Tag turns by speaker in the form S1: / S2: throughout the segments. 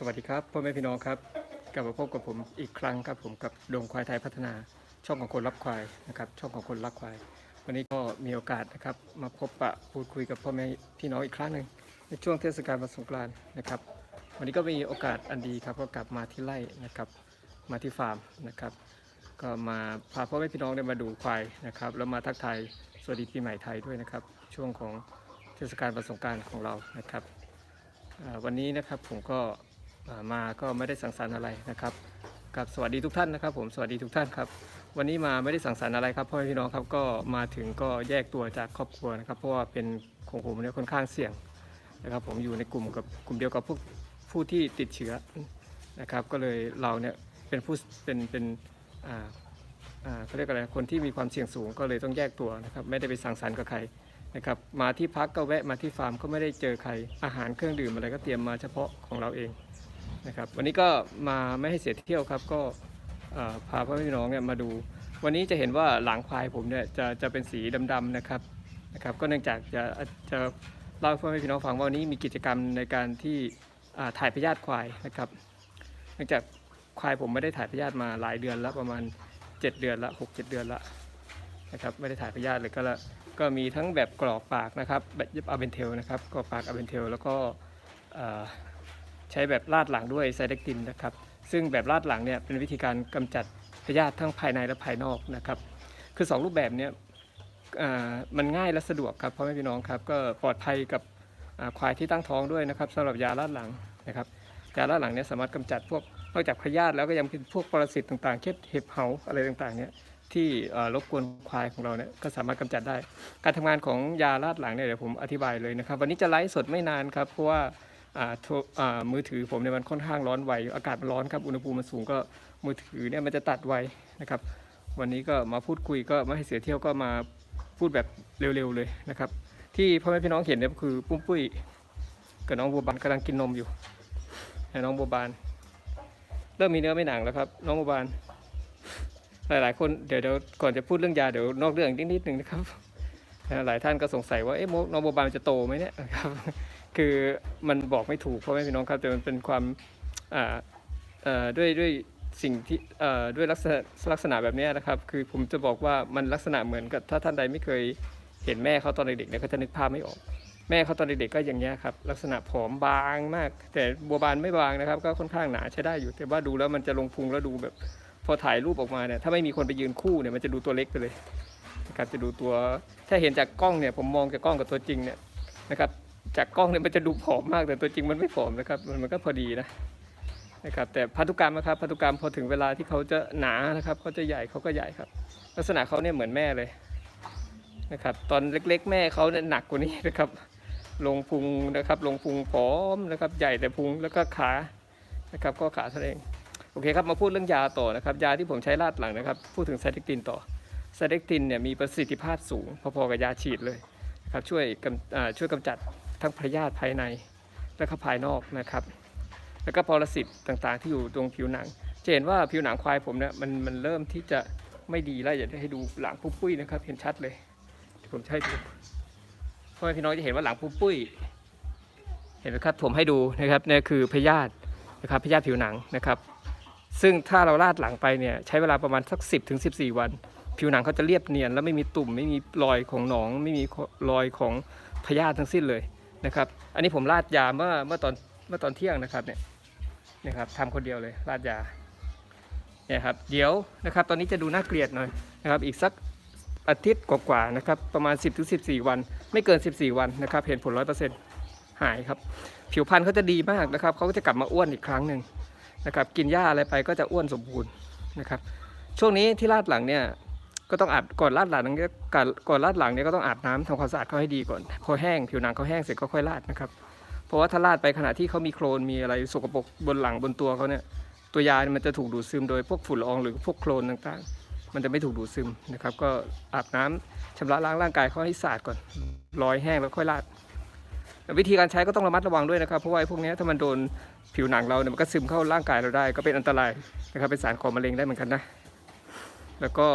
S1: สวัสดีครับพ่อแม่พี่น้องครับกลับมาพบกับผมอีกครั้งครับผมกับดงควายไทยพัฒนาช่องของคนรักควายนะครับช่องของคนรักควาย วันนี้ก็มีโอกาสนะครับมาพบปะพูดคุยกับพ่อแม่พี่น้องอีกครั้งหนึ่งในช่วงเทศกาลวันสงกรานต์นะครับวันนี้ก็มีโอกาสอันดีครับก็กลับมาที่ไร่นะครับมาที่ฟาร์มนะครับ ก็มาพาพ่อแม่พี่น้องได้มาดูควายนะครับแล้วมาทักทายสวัสดีปีใหม่ไทยด้วยนะครับ ช่วงของเทศกาลวันสงกรานต์ของเรานะครับวันนี้นะครับผมก็ มาก็ไม่ได้สังสรรค์อะไรนะครับกับสวัสดีทุกท่านนะครับ ผมสวัสดีทุกท่านครับ วันนี้มาไม่ได้สังสรรค์อะไรครับพ่อแม่พี่น้องครับก็มาถึงก็แยกตัวจากครอบครัวนะครับ เพราะว่าเป็นของผมเนี่ยค่อนข้างเสี่ยงนะครับ ผมอยู่ในกลุ่มกับกลุ่มเดียวกับพวกผู้ที่ติดเชื้อนะครับ ก็เลยเราเนี่ยเป็นผู้เป็นเป็นอ่าอ่าเขาเรียกอะไรคนที่มีความเสี่ยงสูงก็เลยต้องแยกตัวนะครับ ไม่ได้ไปสังสรรค์กับใครนะครับมาที่พักก็แวะมาที่ฟาร์มก็ไม่ได้เจอใครอาหารเครื่องดื่มอะไรก็เตรียมมาเฉพาะของเราเอง นะครับ วันนี้ก็มาไม่ให้เสียเที่ยวครับ ก็พาพ่อแม่พี่น้องเนี่ยมาดู วันนี้จะเห็นว่าหลังควายผมเนี่ยจะจะเป็นสีดำๆนะครับนะครับ ก็เนื่องจากจะจะเล่าให้พ่อแม่พี่น้องฟังว่าวันนี้มีกิจกรรมในการที่ถ่ายพยาธิควายนะครับ เนื่องจากควายผมไม่ได้ถ่ายพยาธิมาหลายเดือนแล้วประมาณ 7 เดือนละ6 7 เดือนละนะครับไม่ได้ถ่ายพยาธิเลยก็ละก็มีทั้งแบบกรอกปากนะครับแบบเย็บอาเบนเทลนะครับกรอกปากอาเบนเทลแล้วก็ ใช้แบบลาดหลังด้วยไซเดกตินนะครับ ซึ่งแบบลาดหลังเนี่ยเป็นวิธีการกำจัดพยาธิทั้งภายในและภายนอกนะครับ คือ 2 รูปแบบเนี่ยมันง่ายและสะดวกครับพ่อแม่พี่น้องครับก็ปลอดภัยกับควายที่ตั้งท้องด้วยนะครับสำหรับยาลาดหลังนะครับยาลาดหลังเนี่ยสามารถกำจัดพวกนอกจากพยาธิแล้วก็ยังเป็นพวกปรสิตต่างๆเช่นเห็บเหาอะไรต่างๆเนี่ยที่รบกวนควายของเราเนี่ยก็สามารถกำจัดได้ การทำงานของยาลาดหลังเนี่ยเดี๋ยวผมอธิบายเลยนะครับ วันนี้จะไลฟ์สดไม่นานครับเพราะว่า มือถือผมเนี่ยมันค่อนข้างร้อนไวอากาศมันร้อนครับอุณหภูมิมันสูงก็มือถือเนี่ยมันจะตัดไวนะครับ วันนี้ก็มาพูดคุยก็ไม่ให้เสียเที่ยวก็มาพูดแบบเร็วๆเลยนะครับ ที่พ่อแม่พี่น้องเห็นเนี่ยคือปุ้มปุ้ยกับน้องบัวบานกำลังกินนมอยู่ให้น้องบัวบานเริ่มมีเนื้อไม่หนังแล้วครับ น้องบัวบานหลายๆคนเดี๋ยวเดี๋ยวก่อนจะพูดเรื่องยาเดี๋ยวนอกเรื่องนิดนิดหนึ่งนะครับหลายท่านก็สงสัยว่าเอ๊ะน้องโบบานมันจะโตไหมเนี่ยครับ คือมันบอกไม่ถูกเพราะแม่พี่น้องครับ แต่มันเป็นความด้วยด้วยสิ่งที่ด้วยลักษณะลักษณะแบบนี้นะครับ คือผมจะบอกว่ามันลักษณะเหมือนกับถ้าท่านใดไม่เคยเห็นแม่เขาตอนเด็กๆเนี่ยก็จะนึกภาพไม่ออกแม่เขาตอนเด็กๆก็อย่างเงี้ครับ ลักษณะผอมบางมาก แต่บัวบานไม่บางนะครับ ก็ค่อนข้างหนาใช้ได้อยู่ แต่ว่าดูแล้วมันจะลงพุงแล้วดูแบบ พอถ่ายรูปออกมาเนี่ยถ้าไม่มีคนไปยืนคู่เนี่ยมันจะดูตัวเล็กไปเลยนะครับจะดูตัวถ้าเห็นจากกล้องเนี่ยผมมองจากกล้องกับตัวจริงเนี่ยนะครับ จากกล้องเนี่ยมันจะดูผอมมากแต่ตัวจริงมันไม่ผอมนะครับมันมันก็พอดีนะนะครับแต่พันธุกรรมนะครับพันธุกรรมพอถึงเวลาที่เขาจะหนานะครับเขาจะใหญ่เขาก็ใหญ่ครับ ลักษณะเขาเนี่ยเหมือนแม่เลยนะครับตอนเล็กๆ แม่เขาเนี่ยหนักกว่านี้นะครับลงพุงนะครับลงพุงผอมนะครับใหญ่แต่พุงแล้วก็ขานะครับก็ขาเท่านั้นเองโอเคครับมาพูดเรื่องยาต่อนะครับยาที่ผมใช้ลาดหลังนะครับพูดถึงไซเดกตินต่อไซเดกตินเนี่ยมีประสิทธิภาพสูงพอๆกับยาฉีดเลยนะครับช่วยกำช่วยกำจัด ทั้งพยาธิภายในและก็ภายนอกนะครับ แล้วก็ปรสิตต่างๆ ที่อยู่ตรงผิวหนังจะเห็นว่าผิวหนังควายผมเนี่ยมันมันเริ่มที่จะไม่ดีแล้วอยากจะให้ดูหลังปุ้ปุ้ยนะครับ เห็นชัดเลยผมให้ดูพ่อแม่พี่น้องจะเห็นว่าหลังปุ้ปุ้ยเห็นไหมครับผมให้ดูนะครับเนี่ยคือพยาธินะครับพยาธิผิวหนังนะครับ ซึ่งถ้าเราลาดหลังไปเนี่ยใช้เวลาประมาณสัก 10ถึง14 วัน ผิวหนังเขาจะเรียบเนียน แล้วไม่มีตุ่มไม่มีรอยของหนอง ไม่มีรอยของพยาธิทั้งสิ้นเลย นะครับ อันนี้ผมลาดยาเมื่อเมื่อตอนเมื่อตอนเที่ยงนะครับเนี่ยนะครับทำคนเดียวเลยลาดยาเนี่ยครับเดี๋ยวนะครับตอนนี้จะดูน่าเกลียดหน่อยนะครับอีกสักอาทิตย์กว่าๆนะครับประมาณ 10ถึง14วัน ไม่เกิน 14 วันนะครับเห็นผล100%หายครับ ผิวพรรณเขาจะดีมากนะครับเขาก็จะกลับมาอ้วนอีกครั้งหนึ่งนะครับกินหญ้าอะไรไปก็จะอ้วนสมบูรณ์นะครับช่วงนี้ที่ลาดหลังเนี่ย ก็ต้องอาบก่อนลาดหลังเนี่ยก่อนก่อนลาดหลังเนี่ยก็ต้องอาบน้ำทำความสะอาดเขาให้ดีก่อน พอแห้งผิวหนังเขาแห้งเสร็จก็ค่อยลาดนะครับ เพราะว่าถ้าลาดไปขณะที่เขามีโคลนมีอะไรสกปรกบนหลังบนตัวเขาเนี่ยตัวยาเนี่ยมันจะถูกดูดซึมโดยพวกฝุ่นละอองหรือพวกโคลนต่างๆ มันจะไม่ถูกดูดซึมนะครับ ก็อาบน้ำชำระล้างร่างกายเขาให้สะอาดก่อนรอยแห้งแล้วค่อยลาดวิธีการใช้ก็ต้องระมัดระวังด้วยนะครับ เพราะว่าไอ้พวกนี้ถ้ามันโดนผิวหนังเราเนี่ยมันก็ซึมเข้าร่างกายเราได้ ก็เป็นอันตรายนะครับเป็นสารก่อมะเร็งได้เหมือนกันนะ แล้วก็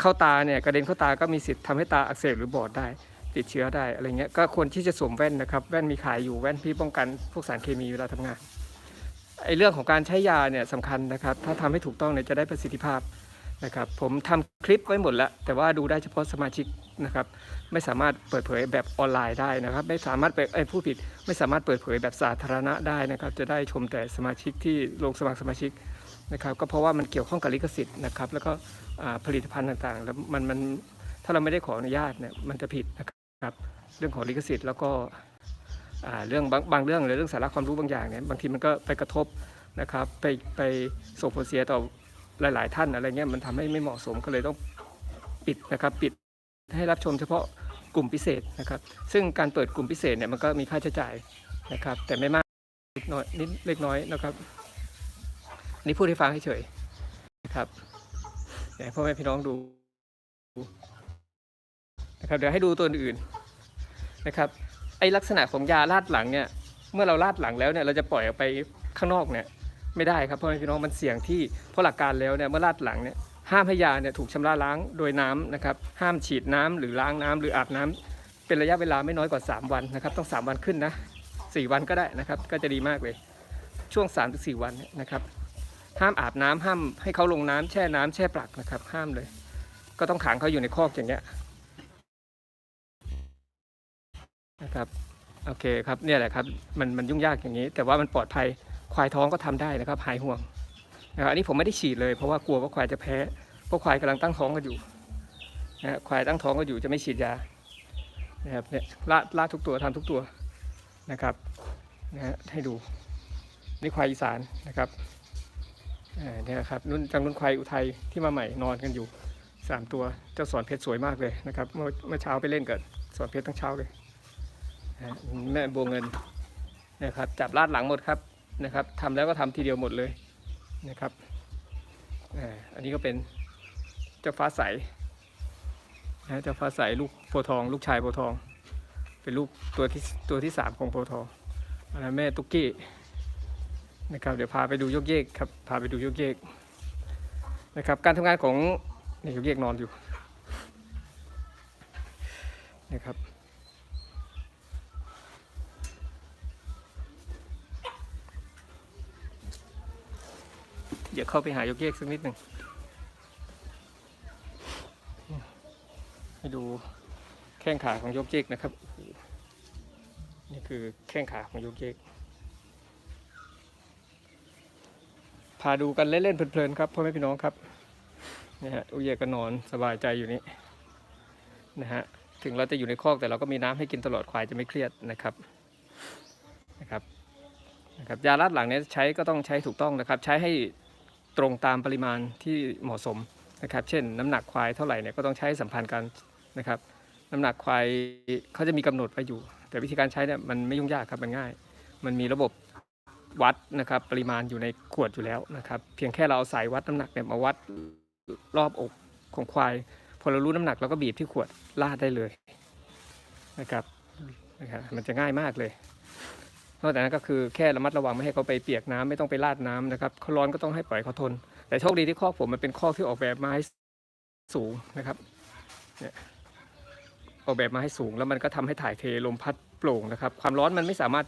S1: เข้าตาเนี่ยกระเด็นเข้าตาก็มีสิทธิ์ทำให้ตาอักเสบหรือบอดได้ ติดเชื้อได้อะไรเงี้ยก็ควรที่จะสวมแว่นนะครับแว่นมีขายอยู่แว่นที่ป้องกันพวกสารเคมีเวลาทำงานไอ้เรื่องของการใช้ยาเนี่ยสำคัญนะครับ ถ้าทำให้ถูกต้องเนี่ยจะได้ประสิทธิภาพนะครับ ผมทำคลิปไว้หมดแล้วแต่ว่าดูได้เฉพาะสมาชิกนะครับ ไม่สามารถเปิดเผยแบบออนไลน์ได้นะครับ ไม่สามารถไปไอ้ผู้ผิด ไม่สามารถเปิดเผยแบบสาธารณะได้นะครับ จะได้ชมแต่สมาชิกที่ลงสมัครสมาชิก นะครับก็เพราะว่ามันเกี่ยวข้องกับลิขสิทธิ์นะครับแล้วก็ผลิตภัณฑ์ต่างๆ แล้วมันมันถ้าเราไม่ได้ขออนุญาตเนี่ยมันจะผิดนะครับเรื่องของลิขสิทธิ์แล้วก็เรื่องบางบางเรื่องหรือเรื่องสาระความรู้บางอย่างเนี่ยบางทีมันก็ไปกระทบนะครับไปไปส่งผลเสียต่อหลาย ๆ ท่านอะไรเงี้ยมันทำให้ไม่เหมาะสมก็เลยต้องปิดนะครับปิดให้รับชมเฉพาะกลุ่มพิเศษนะครับซึ่งการเปิดกลุ่มพิเศษเนี่ยมันก็มีค่าใช้จ่ายนะครับแต่ไม่มากนิดน้อยนิดเล็กน้อยนะครับ นี่พูดให้ฟังเฉยนะครับเดี๋ยวให้พ่อแม่พี่น้องดูนะครับเดี๋ยวให้ดูตัวอื่นนะครับไอลักษณะของยาลาดหลังเนี่ยเมื่อเราลาดหลังแล้วเนี่ยเราจะปล่อยออกไปข้างนอกเนี่ยไม่ได้ครับพ่อแม่พี่น้องมันเสี่ยงที่เพราะหลักการแล้วเนี่ยเมื่อลาดหลังเนี่ยห้ามให้ยาเนี่ยถูกชำระล้างโดยน้ำนะครับห้ามฉีดน้ำหรือล้างน้ำหรืออาบน้ำเป็นระยะเวลาไม่น้อยกว่า 3 วันนะครับต้อง 3 วันขึ้นนะ4วันก็ได้นะครับก็จะดีมากเลยช่วง3-4ถึง4วันนะครับ ห้ามอาบน้ำห้ามให้เขาลงน้ำแช่น้ำแช่ปลักนะครับ ห้ามเลย ก็ต้องขังเขาอยู่ในคอกอย่างเงี้ยนะครับโอเคครับเนี่ยแหละครับมันมันยุ่งยากอย่างนี้ แต่ว่ามันปลอดภัยควายท้องก็ทำได้นะครับหายห่วงนะครับอันนี้ผมไม่ได้ฉีดเลยเพราะว่ากลัวว่าควายจะแพ้เพราะควายกำลังตั้งท้องกันอยู่นะฮะควายตั้งท้องก็อยู่จะไม่ฉีดยานะครับเนี่ยลาดลาดทุกตัวทำทุกตัวนะครับนะฮะให้ดูนี่ควายอีสานนะครับ เนี่ยครับรุ่นจังรุ่นควายอุทัยที่มาใหม่นอนกันอยู่สามตัวเจ้าสอนเพชรสวยมากเลยนะครับเมื่อเมื่อเช้าไปเล่นกับสอนเพชรทั้งเช้าเลยแม่บัวเงินนะครับจับลาดหลังหมดครับนะครับทำแล้วก็ทำทีเดียวหมดเลยนะครับอันนี้ก็เป็นเจ้าฟ้าใสนะเจ้าฟ้าใสลูกโพทอง ลูกชายโพทอง เป็นลูกตัวที่ตัวที่สามของโพทองอันนั้นแม่ตุ๊กกี้ นะครับเดี๋ยวพาไปดูยกเยกครับพาไปดูยกเยกนะครับการทำงานของนี่ยกเยกนอนอยู่นะครับเดี๋ยวเข้าไปหายกเยกสักนิดหนึ่งให้ดูแข้งขาของยกเยกนะครับ นี่คือแข้งขาของยกเยก พาดูกันเล่นๆเพลินๆครับพ่อแม่พี่น้องครับนะฮะอุยเยก็นอนสบายใจอยู่นี่นะฮะถึงเราจะอยู่ในคอกแต่เราก็มีน้ำให้กินตลอดควายจะไม่เครียดนะครับนะครับนะครับยาลาดหลังเนี้ใช้ก็ต้องใช้ถูกต้องนะครับ ใช้ให้ตรงตามปริมาณที่เหมาะสมนะครับ เช่น น้ำหนักควายเท่าไหร่เนี่ยก็ต้องใช้สัมพันธ์กันนะครับ น้ำหนักควายเขาจะมีกำหนดไว้อยู่ แต่วิธีการใช้เนี่ยมันไม่ยุ่งยากครับมันง่าย มันมีระบบ วัดนะครับปริมาณอยู่ในขวดอยู่แล้วนะครับ เพียงแค่เราเอาสายวัดน้ำหนักเนี่ยมาวัดรอบอกของควาย พอเรารู้น้ำหนักเราก็บีบที่ขวดลาดได้เลยนะครับนะครับมันจะง่ายมากเลยนอกจากนั้นก็คือแค่ระมัดระวังไม่ให้เขาไปเปียกน้ำไม่ต้องไปลาดน้ำนะครับเขาร้อนก็ต้องให้ปล่อยเขาทน แต่โชคดีที่คอกผมมันเป็นคอกที่ออกแบบมาให้สูงนะครับเนี่ยออกแบบมาให้สูงแล้วมันก็ทำให้ถ่ายเทลมพัดโปร่งนะครับ ความร้อนมันไม่สามารถ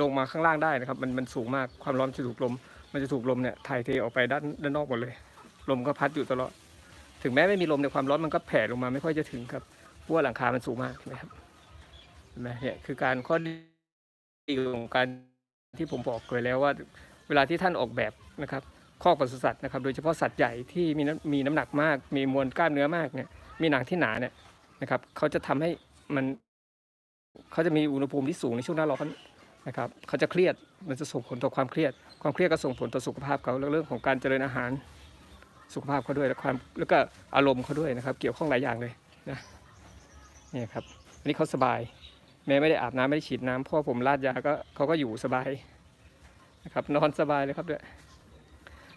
S1: ลงมาข้างล่างได้นะครับ มันมันสูงมากความร้อนจะถูกลม มันจะถูกลมเนี่ยถ่ายเทออกไปด้านด้านนอกหมดเลย ลมก็พัดอยู่ตลอด ถึงแม้ไม่มีลมในยความร้อนมันก็แผ่ลงมาไม่ค่อยจะถึงครับเพราะว่าหลังคา มันสูงมากนะครับเห็นไหมเนี่ยคือการข้อดีของการที่ผมบอกไปแล้วว่า เวลาที่ท่านออกแบบนะครับข้อกปศุสัตว์นะครับ โดยเฉพาะสัตว์ใหญ่ที่มีน้ำมีน้ำหนักมาก มีมวลกล้ามเนื้อมากเนี่ยมีหนังที่หนาเนี่ยนะครับเขาจะทำให้มันเขาจะมีอุณหภูมิที่สูงในช่วงหน้าร้อน นะครับเขาจะเครียดมันจะส่งผลต่อความเครียด ความเครียดก็ส่งผลต่อสุขภาพเขาแล้วเรื่องของการเจริญอาหารสุขภาพเขาด้วยและความแล้วก็อารมณ์เขาด้วยนะครับ เกี่ยวข้องหลายอย่างเลยนะนี่ครับอันนี้เขาสบาย แม้ไม่ได้อาบน้ำไม่ได้ฉีดน้ำเพราะผมราดยาก็เขาก็อยู่สบายนะครับนอนสบายเลยครับด้วย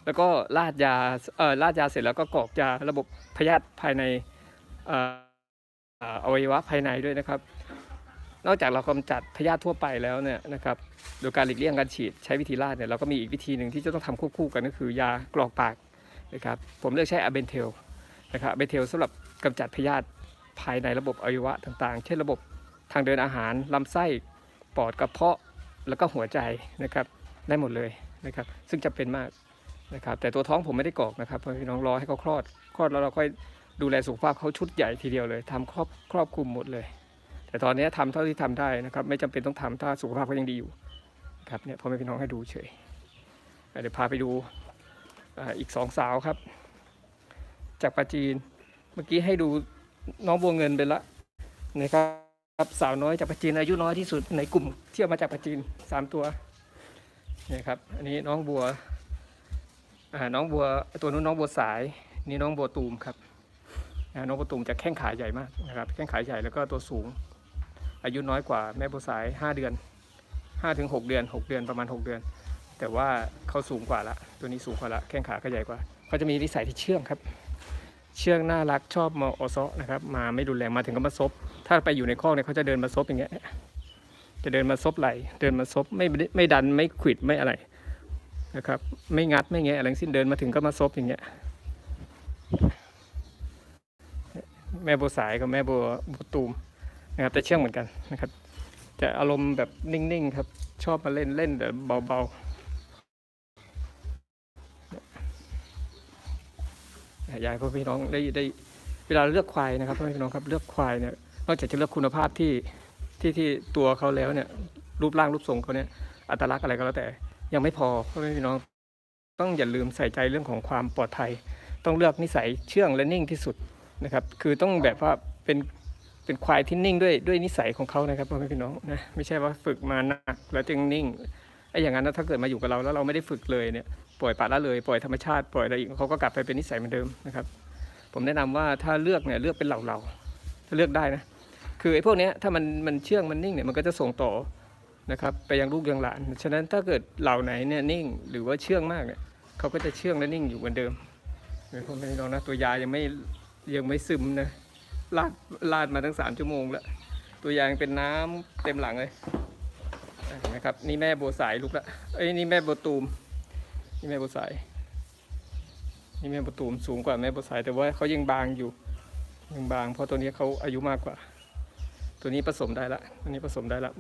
S1: แล้วก็ราดยาเอ่อราดยาเสร็จแล้วก็กรอกยาระบบพยาธิภายในอออวัยวะภายในด้วยนะครับ นอกจากเรากำจัดพยาธิทั่วไปแล้วเนี่ยนะครับโดยการหลีกเลี่ยงการฉีดใช้วิธีราดเนี่ยเราก็มีอีกวิธีหนึ่งที่จะต้องทำควบคู่กันก็คือยากรอกปากนะครับผมเลือกใช้อะเบนเทลนะครับอะเบนเทลสำหรับกำจัดพยาธิภายในระบบอวัยวะต่างๆ เช่นระบบทางเดินอาหารลำไส้ปอดกระเพาะแล้วก็หัวใจนะครับได้หมดเลยนะครับซึ่งจำเป็นมากนะครับแต่ตัวท้องผมไม่ได้กรอกนะครับเพราะพี่น้องรอให้เขาคลอด คลอดแล้วเราค่อยดูแลสุขภาพเขาชุดใหญ่ทีเดียวเลยทำครอบครอบคลุมหมดเลย แต่ตอนนี้ทำเท่าที่ทำได้นะครับ ไม่จำเป็นต้องทำถ้าสุขภาพเขายังดีอยู่ครับเนี่ยพ่อแม่พี่น้องให้ดูเฉยเดี๋ยวพาไปดูอ่าอีกสองสาวครับ จากปาจีนเมื่อกี้ให้ดูน้องบัวเงินไปละนะครับสาวน้อยจากปาจีนอายุน้อยที่สุดในกลุ่มเที่ยวมาจากปาจีนสามตัวเนี่ยครับอันนี้น้องบัวอ่าน้องบัวตัวนู้นน้องบัวสายนี่น้องบัวตูมครับน้องบัวตูมจะแข้งขาใหญ่มากนะครับแข้งขาใหญ่แล้วก็ตัวสูง อายุน้อยกว่าแม่บัวสายห้าเดือนห้าถึงหกเดือนหกเดือนประมาณหกเดือน แต่ว่าเขาสูงกว่าละ ตัวนี้สูงกว่าละแข้งขาก็ใหญ่กว่าเขาจะมีนิสัยที่เชื่องครับ เชื่องน่ารักชอบมาโอซะนะครับมาไม่รุนแรงมาถึงก็มาซบถ้าไปอยู่ในคอกเนี่ยเขาจะเดินมาซบอย่างเงี้ยจะเดินมาซบไหลเดินมาซบไม่ไม่ดันไม่ขวิดไม่อะไรนะครับไม่งัดไม่แงะอะไรสิ้นเดินมาถึงก็มาซบอย่างเงี้ยแม่บัวสายกับแม่บัวบัวตูม นะครับแต่เชื่องเหมือนกันนะครับจะอารมณ์แบบนิ่งๆครับ ชอบมาเล่นเล่นแต่เบาๆอยากให้พ่อพี่น้องได้ได้เวลาเลือกควายนะครับพ่อพี่น้องครับเลือกควายเนี่ยนอกจากจะเลือกคุณภาพที่ที่ที่ตัวเขาแล้วเนี่ย รูปร่างรูปทรงเขาเนี่ยอัตลักษณ์อะไรก็แล้วแต่ ยังไม่พอพ่อพี่น้อง ต้องอย่าลืมใส่ใจเรื่องของความปลอดภัย ต้องเลือกนิสัยเชื่องและนิ่งที่สุดนะครับ คือต้องแบบว่าเป็น เป็นควายที่นิ่งด้วยด้วยนิสัยของเขานะครับพ่อแม่พี่น้องนะไม่ใช่ว่าฝึกมาหนักแล้วจึงนิ่งไอ้อย่างนั้นนะถ้าเกิดมาอยู่กับเราแล้วเราไม่ได้ฝึกเลยเนี่ยปล่อยปละละเลยปล่อยธรรมชาติปล่อยอะไรอีกเขาก็กลับไปเป็นนิสัยเหมือนเดิมนะครับ ผมแนะนำว่าถ้าเลือกเนี่ยเลือกเป็นเหล่าๆถ้าเลือกได้นะคือไอ้พวกนี้ถ้ามันมันเชื่องมันนิ่งเนี่ยมันก็จะส่งต่อนะครับไปยังลูกยังหลาน ฉะนั้นถ้าเกิดเหล่าไหนเนี่ยนิ่งหรือว่าเชื่องมากเนี่ยเขาก็จะเชื่องและนิ่งอยู่เหมือนเดิมเดี๋ยวผมไม่ลองนะตัวยายังไม่ยังไม่ซึมนะ ลาดลาดมาตั้งสามชั่วโมงแล้ว ตัวยางเป็นน้ำเต็มหลังเลยเห็นะครับ นี่แม่โบสายลุกละเอ้ยนี่แม่โบตูม นี่แม่โบสาย นี่แม่โบตูมสูงกว่าแม่โบสายแต่ว่าเขายังบางอยู่ยังบาง เพราะตัวนี้เขาอายุมากกว่า ตัวนี้ผสมได้ละตัวนี้ผสมได้ละ